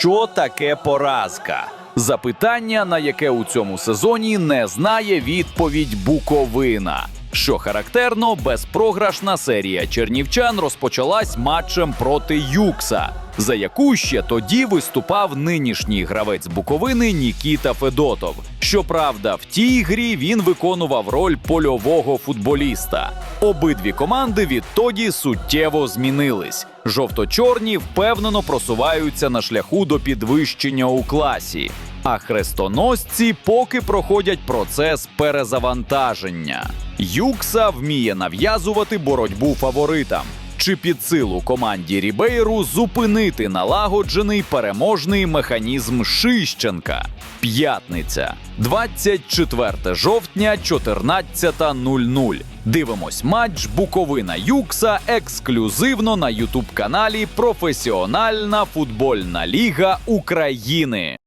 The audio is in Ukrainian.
що таке поразка? Запитання, на яке у цьому сезоні не знає відповідь Буковина. Що характерно, безпрограшна серія чернівчан розпочалась матчем проти Юкса, за яку ще тоді виступав нинішній гравець Буковини Нікіта Федотов. Щоправда, в тій грі він виконував роль польового футболіста. Обидві команди відтоді суттєво змінились. Жовто-чорні впевнено просуваються на шляху до підвищення у класі, а хрестоносці поки проходять процес перезавантаження. Юкса вміє нав'язувати боротьбу фаворитам. Чи під силу команді Рібейру зупинити налагоджений переможний механізм Шищенка? П'ятниця, 24 жовтня, 14.00. Дивимось матч Буковина Юкса ексклюзивно на Ютуб каналі Професіональна футбольна ліга України.